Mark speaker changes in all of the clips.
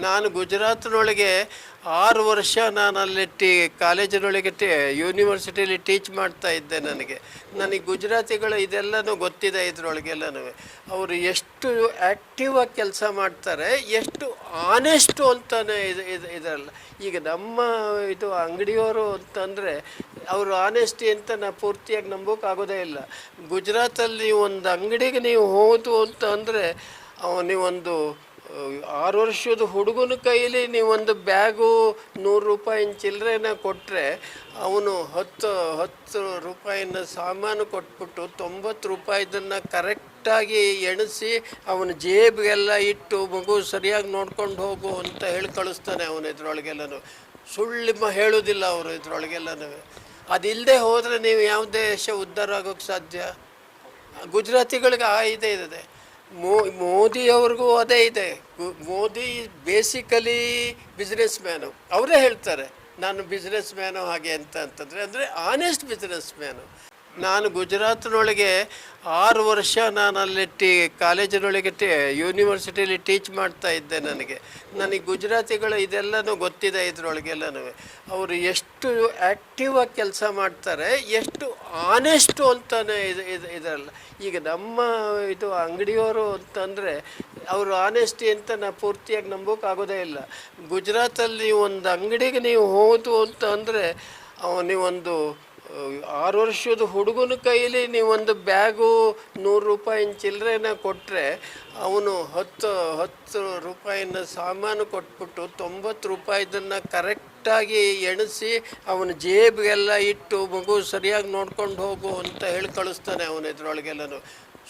Speaker 1: ನಾನು ಗುಜರಾತ್ನೊಳಗೆ ಆರು ವರ್ಷ ನಾನು ಅಲ್ಲಿ ಟಿ ಕಾಲೇಜಿನೊಳಗೆ ಟಿ ಯೂನಿವರ್ಸಿಟಿಯಲ್ಲಿ ಟೀಚ್ ಮಾಡ್ತಾ ಇದ್ದೆ ನನಗೆ. ನನಗೆ ಗುಜರಾತಿಗಳು ಇದೆಲ್ಲನೂ ಗೊತ್ತಿದೆ ಇದರೊಳಗೆಲ್ಲನೂ ಅವರು ಎಷ್ಟು ಆ್ಯಕ್ಟಿವ್ ಆಗಿ ಕೆಲಸ ಮಾಡ್ತಾರೆ ಎಷ್ಟು ಆನೆಸ್ಟು ಅಂತಾನೆ ಇದು ಇದು ಇದರಲ್ಲ. ಈಗ ನಮ್ಮ ಇದು ಅಂಗಡಿಯವರು ಅಂತಂದರೆ ಅವರು ಆನೆಸ್ಟಿ ಅಂತ ನಾ ಪೂರ್ತಿಯಾಗಿ ನಂಬೋಕ್ಕಾಗೋದೇ ಇಲ್ಲ. ಗುಜರಾತಲ್ಲಿ ಒಂದು ಅಂಗಡಿಗೆ ನೀವು ಹೋದು ಅಂತ ಅಂದರೆ ಅಹ್, ಆರು ವರ್ಷದ ಹುಡುಗನ ಕೈಯಲ್ಲಿ ನೀವೊಂದು ಬ್ಯಾಗು ನೂರು ರೂಪಾಯಿನ ಚಿಲ್ಲರೆನ ಕೊಟ್ಟರೆ ಅವನು ಹತ್ತು ಹತ್ತು ರೂಪಾಯಿನ ಸಾಮಾನು ಕೊಟ್ಬಿಟ್ಟು ತೊಂಬತ್ತು ರೂಪಾಯಿದನ್ನು ಕರೆಕ್ಟಾಗಿ ಎಣಿಸಿ ಅವನ ಜೇಬಿಗೆಲ್ಲ ಇಟ್ಟು ಮಗು ಸರಿಯಾಗಿ ನೋಡ್ಕೊಂಡು ಹೋಗು ಅಂತ ಹೇಳಿ ಕಳಿಸ್ತಾನೆ ಅವನು ಇದರೊಳಗೆಲ್ಲನು. ಸುಳ್ಳು ಹೇಳೋದಿಲ್ಲ ಅವರು ಇದ್ರೊಳಗೆಲ್ಲನೂ. ಅದಿಲ್ಲದೆ ಹೋದರೆ ನೀವು ಯಾವ ದೇಶ ಉದ್ಧಾರ ಆಗೋಕ್ಕೆ ಸಾಧ್ಯ? ಗುಜರಾತಿಗಳಿಗೆ ಆ ಇದೆ ಇದೆ ಮೋ, ಮೋದಿಯವ್ರಿಗೂ ಅದೇ ಇದೆ. ಮೋದಿ ಬೇಸಿಕಲಿ ಬಿಸ್ನೆಸ್ ಮ್ಯಾನು ಅವರೇ ಹೇಳ್ತಾರೆ, ನಾನು ಬಿಸ್ನೆಸ್ ಮ್ಯಾನು ಹಾಗೆ ಅಂತ ಅಂತಂದರೆ, ಅಂದರೆ ಆನೆಸ್ಟ್ ಬಿಸ್ನೆಸ್ ಮ್ಯಾನು ನಾನು ಗುಜರಾತ್ನೊಳಗೆ ಆರು ವರ್ಷ ನಾನು ಅಲ್ಲಿ ಟಿ ಕಾಲೇಜಿನೊಳಗೆ ಟಿ ಯೂನಿವರ್ಸಿಟಿಯಲ್ಲಿ ಟೀಚ್ ಮಾಡ್ತಾ ಇದ್ದೆ ನನಗೆ. ನನಗೆ ಗುಜರಾತಿಗಳು ಇದೆಲ್ಲನೂ ಗೊತ್ತಿದೆ ಇದರೊಳಗೆಲ್ಲನೂ ಅವರು ಎಷ್ಟು ಆ್ಯಕ್ಟಿವ್ ಆಗಿ ಕೆಲಸ ಮಾಡ್ತಾರೆ ಎಷ್ಟು ಆನೆಸ್ಟು ಅಂತಾನೆ ಇದು ಇದು ಇದರಲ್ಲ. ಈಗ ನಮ್ಮ ಇದು ಅಂಗಡಿಯವರು ಅಂತಂದರೆ ಅವರು ಆನೆಸ್ಟಿ ಅಂತ ನಾ ಪೂರ್ತಿಯಾಗಿ ನಂಬೋಕ್ಕಾಗೋದೇ ಇಲ್ಲ. ಗುಜರಾತಲ್ಲಿ ಒಂದು ಅಂಗಡಿಗೆ ನೀವು ಹೋದು ಅಂತ ಅಂದರೆ ಅಹ್, ಆರು ವರ್ಷದ ಹುಡುಗನ ಕೈಯಲ್ಲಿ ನೀವೊಂದು ಬ್ಯಾಗು ನೂರು ರೂಪಾಯಿನ ಚಿಲ್ಲರೆನ ಕೊಟ್ಟರೆ ಅವನು ಹತ್ತು ಹತ್ತು ರೂಪಾಯಿನ ಸಾಮಾನು ಕೊಟ್ಬಿಟ್ಟು ತೊಂಬತ್ತು ರೂಪಾಯಿದನ್ನು ಕರೆಕ್ಟಾಗಿ ಎಣಿಸಿ ಅವನ ಜೇಬಿಗೆಲ್ಲ ಇಟ್ಟು ಮಗು ಸರಿಯಾಗಿ ನೋಡ್ಕೊಂಡು ಹೋಗು ಅಂತ ಹೇಳಿ ಕಳಿಸ್ತಾನೆ ಅವನು ಇದ್ರೊಳಗೆಲ್ಲನು.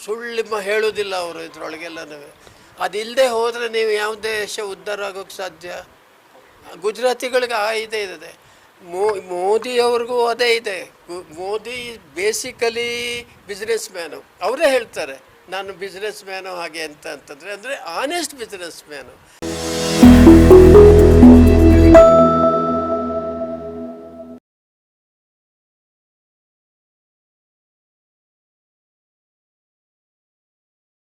Speaker 1: ಸುಳ್ಳು ಹೇಳೋದಿಲ್ಲ ಅವರು ಇದ್ರೊಳಗೆಲ್ಲನೂ. ಅದಿಲ್ಲದೆ ಹೋದರೆ ನೀವು ಯಾವ ದೇಶ ಉದ್ಧಾರ ಆಗೋಕ್ಕೆ ಸಾಧ್ಯ? ಗುಜರಾತಿಗಳಿಗೆ ಆ ಇದೆ ಇದೆ ಮೋ, ಮೋದಿಯವ್ರಿಗೂ ಅದೇ ಇದೆ. ಮೋದಿ ಬೇಸಿಕಲಿ ಬಿಸ್ನೆಸ್ ಮ್ಯಾನು ಅವರೇ ಹೇಳ್ತಾರೆ, ನಾನು ಬಿಸ್ನೆಸ್ ಮ್ಯಾನು ಹಾಗೆ ಅಂತ ಅಂತಂದರೆ, ಅಂದರೆ ಆನೆಸ್ಟ್ ಬಿಸ್ನೆಸ್ ಮ್ಯಾನು